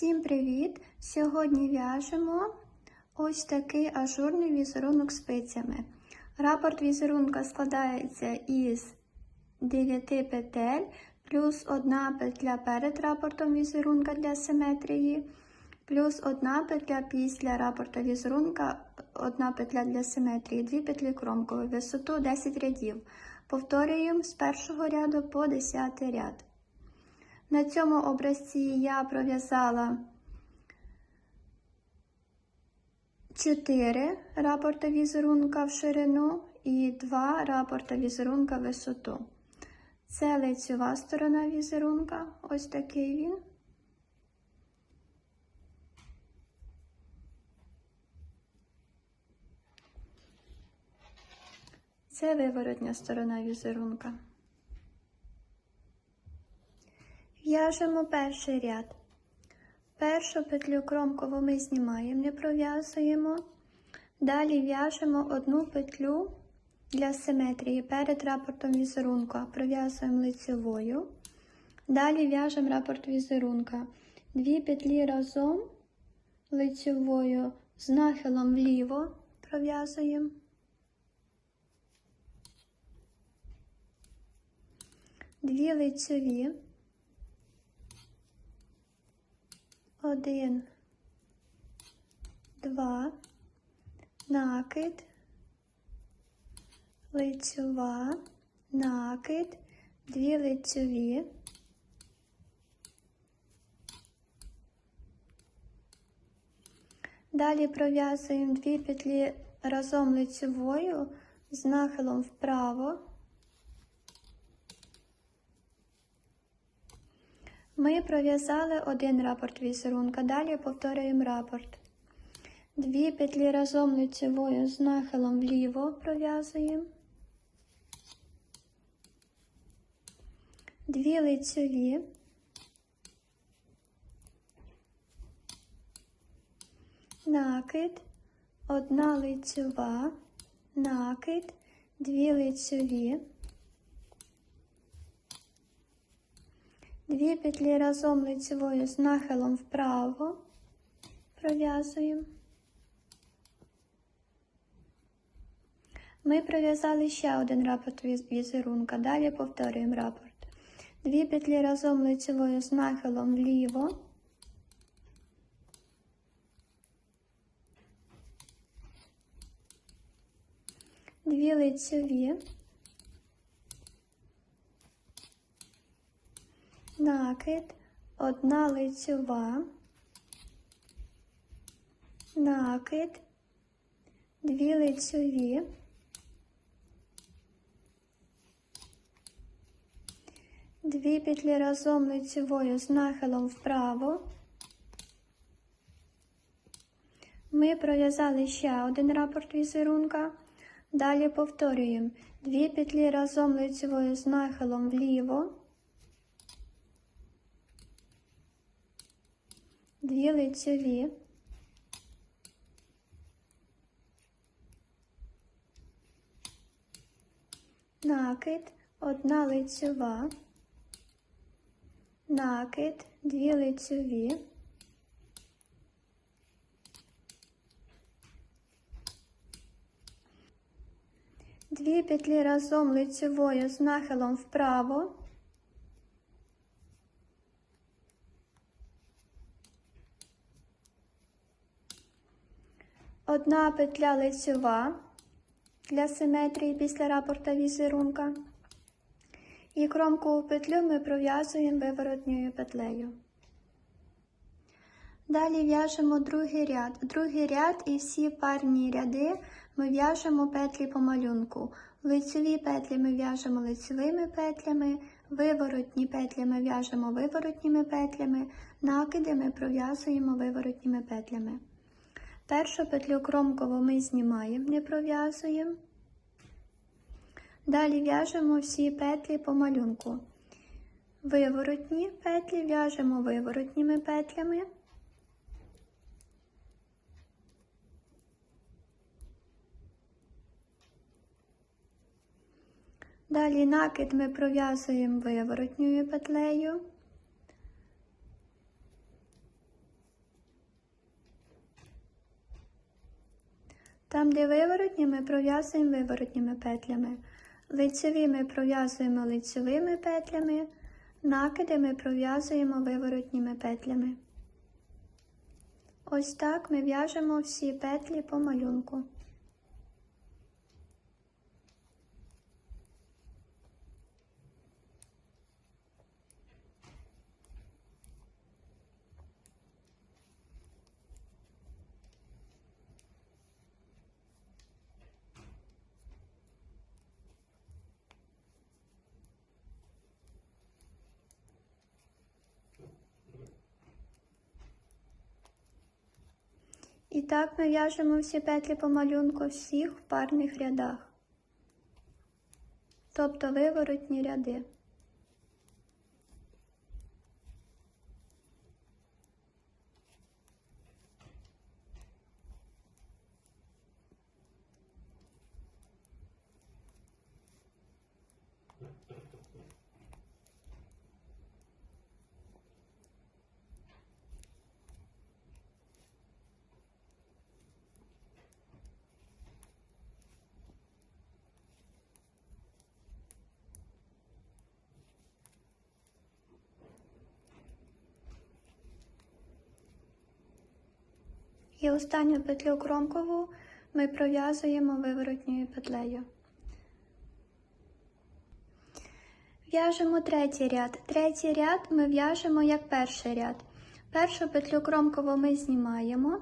Всім привіт! Сьогодні в'яжемо ось такий ажурний візерунок спицями. Рапорт візерунка складається із 9 петель, плюс одна петля перед рапортом візерунка для симетрії, плюс одна петля після рапорту візерунка, одна петля для симетрії, дві петлі кромкової, висоту 10 рядів. Повторюємо з першого ряду по 10 ряд. На цьому образці я пров'язала 4 рапорта візерунка в ширину і 2 рапорта візерунка в висоту. Це лицьова сторона візерунка, ось такий він. Це виворотня сторона візерунка. В'яжемо перший ряд. Першу петлю кромкову ми знімаємо, не пров'язуємо. Далі в'яжемо одну петлю для симетрії перед рапортом візерунка. Пров'язуємо лицевою. Далі в'яжемо рапорт візерунка. Дві петлі разом лицевою з нахилом вліво пров'язуємо. Дві лицеві. Один, два, накид, лицьова, накид, дві лицьові. Далі пров'язуємо дві петлі разом лицьовою з нахилом вправо. Ми пров'язали один рапорт візерунка, далі повторюємо рапорт. Дві петлі разом лицевою з нахилом вліво пров'язуємо. Дві лицеві. Накид, одна лицева, накид, дві лицеві. Дві петлі разом лицевою з нахилом вправо пров'язуємо. Ми пров'язали ще один рапорт візерунка, далі повторюємо рапорт. Дві петлі разом лицевою з нахилом вліво. Дві лицеві. Накид, одна лицьова, накид, дві лицьові, дві петлі разом лицьовою з нахилом вправо. Ми пров'язали ще один рапорт візерунка. Далі повторюємо дві петлі разом лицевою з нахилом вліво. Дві лицеві, накид, одна лицева, накид, дві лицеві, дві петлі разом лицевою з нахилом вправо. Одна петля лицьова для симетрії після рапорта візерунка. І кромкову петлю ми пров'язуємо виворотньою петлею. Далі в'яжемо другий ряд. Другий ряд і всі парні ряди ми в'яжемо петлі по малюнку. Лицеві петлі ми в'яжемо лицевими петлями, виворотні петлі ми в'яжемо виворотніми петлями, накиди ми пров'язуємо виворотніми петлями. Першу петлю кромкову ми знімаємо, не пров'язуємо. Далі в'яжемо всі петлі по малюнку. Виворотні петлі в'яжемо виворотніми петлями. Далі накид ми пров'язуємо виворотньою петлею. Там, де виворотні, ми пров'язуємо виворотніми петлями. Лицеві ми пров'язуємо лицевими петлями, накиди ми пров'язуємо виворотніми петлями. Ось так ми в'яжемо всі петлі по малюнку. І так ми в'яжемо всі петлі по малюнку всіх в парних рядах, тобто виворотні ряди. І останню петлю кромкову ми пров'язуємо виворотньою петлею. В'яжемо третій ряд. Третій ряд ми в'яжемо як перший ряд. Першу петлю кромкову ми знімаємо,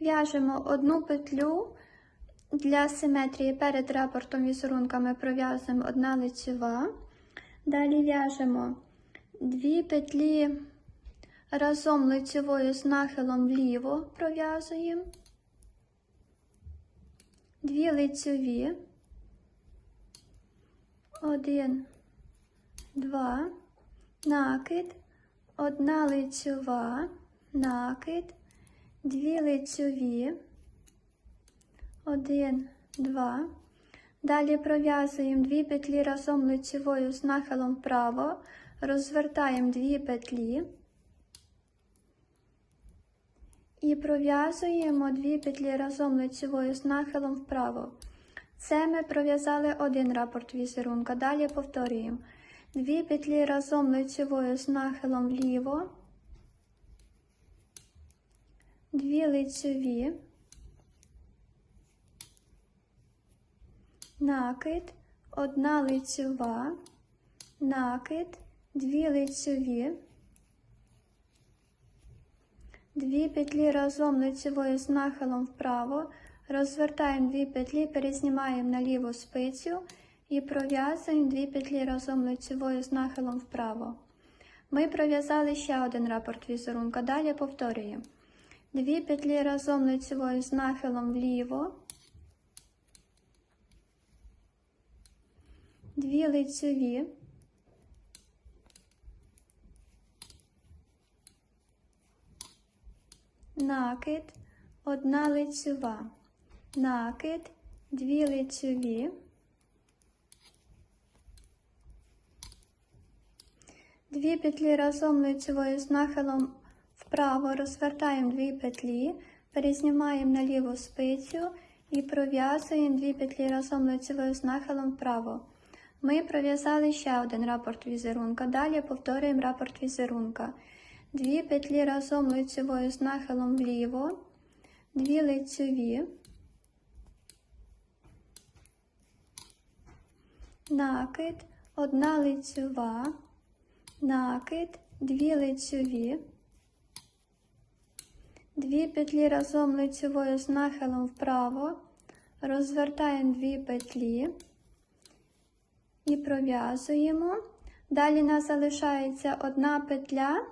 в'яжемо одну петлю для симетрії перед рапортом візерунка ми пров'язуємо одна лицева. Далі в'яжемо дві петлі разом лицевою з нахилом вліво пров'язуємо, дві лицеві, один, два, накид, одна лицева, накид, дві лицеві, один, два. Далі пров'язуємо дві петлі разом лицевою з нахилом вправо, розвертаємо дві петлі. І пров'язуємо дві петлі разом лицевою з нахилом вправо. Це ми пров'язали один рапорт візерунка. Далі повторюємо. Дві петлі разом лицевою з нахилом вліво, дві лицеві, накид, одна лицева, накид, дві лицеві. Дві петлі разом лицевою з нахилом вправо, розвертаємо дві петлі, перезнімаємо на ліву спицю і пров'язуємо дві петлі разом лицевою з нахилом вправо. Ми пров'язали ще один рапорт візерунка. Далі повторюємо. Дві петлі разом лицевою з нахилом вліво, дві лицеві. Накид, одна лицева, накид, дві лицеві, дві петлі разом лицевою з нахилом вправо розвертаємо дві петлі, перезнімаємо на ліву спицю і пров'язуємо дві петлі разом лицевою з нахилом вправо. Ми пров'язали ще один рапорт візерунка. Далі повторюємо рапорт візерунка. Дві петлі разом лицевою з нахилом вліво, дві лицеві, накид, одна лицева, накид, дві лицеві, дві петлі разом лицевою з нахилом вправо, розвертаємо дві петлі. І пров'язуємо. Далі нас залишається одна петля.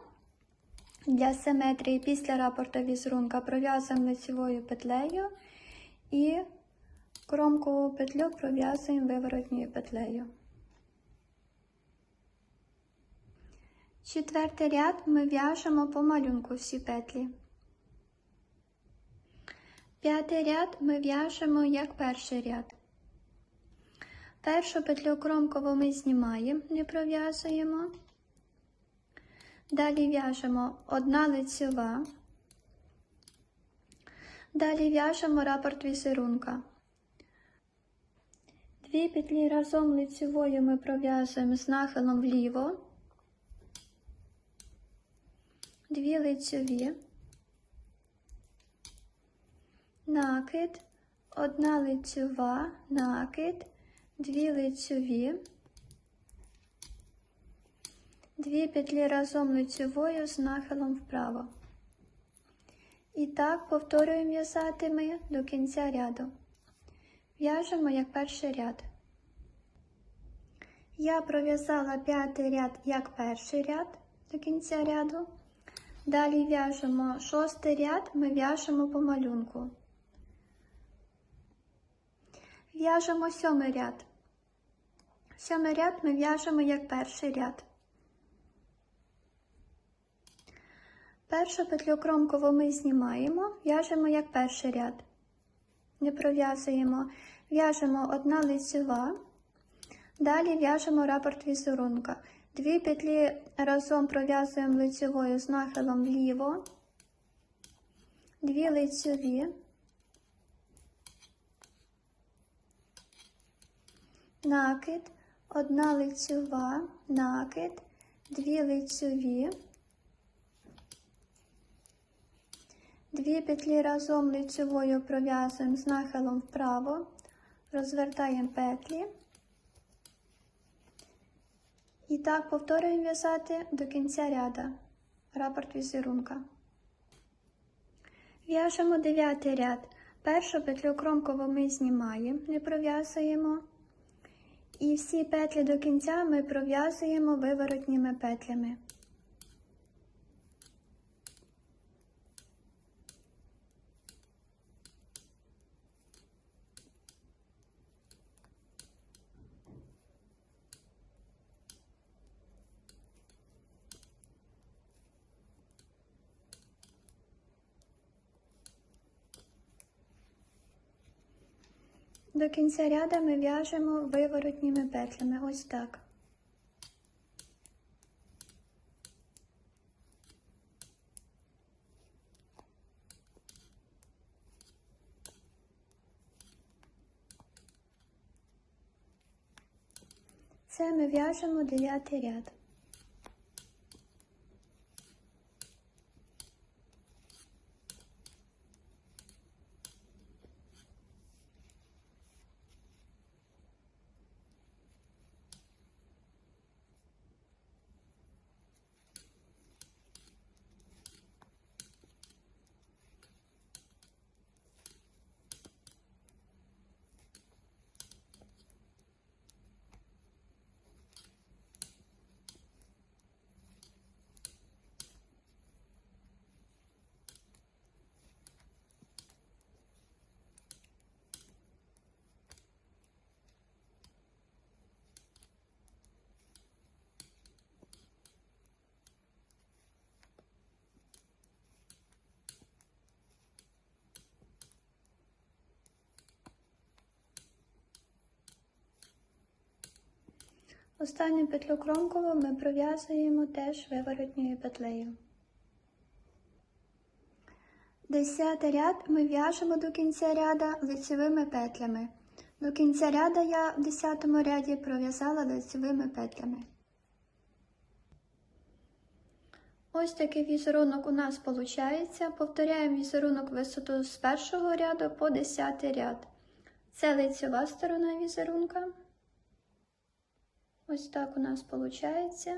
Для симетрії після рапорта візерунка пров'язуємо лицевою петлею і кромкову петлю пров'язуємо виворотньою петлею. Четвертий ряд ми в'яжемо по малюнку всі петлі. П'ятий ряд ми в'яжемо як перший ряд. Першу петлю кромкову ми знімаємо, не пров'язуємо. Далі в'яжемо одна лицева, Далі в'яжемо рапорт візерунка. Дві петлі разом лицевою ми пров'язуємо з нахилом вліво, дві лицеві, накид, одна лицева, накид, дві лицеві, дві петлі разом лицевою з нахилом вправо. І так повторюємо в'язати ми до кінця ряду. В'яжемо як перший ряд. Я пров'язала п'ятий ряд як перший ряд до кінця ряду. Далі в'яжемо шостий ряд, ми в'яжемо по малюнку. В'яжемо сьомий ряд. Сьомий ряд ми в'яжемо як перший ряд. Першу петлю кромкову ми знімаємо, в'яжемо як перший ряд. Не пров'язуємо, в'яжемо одна лицева, далі в'яжемо рапорт візерунка. Дві петлі разом пров'язуємо лицевою з нахилом вліво, дві лицеві, накид, одна лицева, накид, дві лицеві. Дві петлі разом лицевою пров'язуємо з нахилом вправо, розвертаємо петлі. І так повторюємо в'язати до кінця ряда. Рапорт візерунка. В'яжемо дев'ятий ряд. Першу петлю кромкову ми знімаємо, не пров'язуємо. І всі петлі до кінця ми пров'язуємо виворотніми петлями. До кінця ряда ми в'яжемо виворотніми петлями. Ось так. Це ми в'яжемо дев'ятий ряд. Останню петлю кромкову ми пров'язуємо теж виворотньою петлею. Десятий ряд ми в'яжемо до кінця ряда лицевими петлями. До кінця ряда я в десятому ряді пров'язала лицевими петлями. Ось такий візерунок у нас виходить. Повторяємо візерунок висоту з першого ряду по десятий ряд. Це лицева сторона візерунка. Ось так у нас виходить.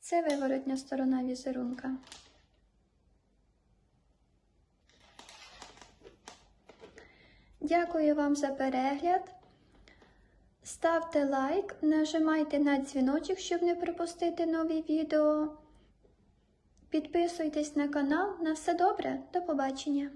Це виворотня сторона візерунка. Дякую вам за перегляд. Ставте лайк, нажимайте на дзвіночок, щоб не пропустити нові відео. Підписуйтесь на канал. На все добре, до побачення!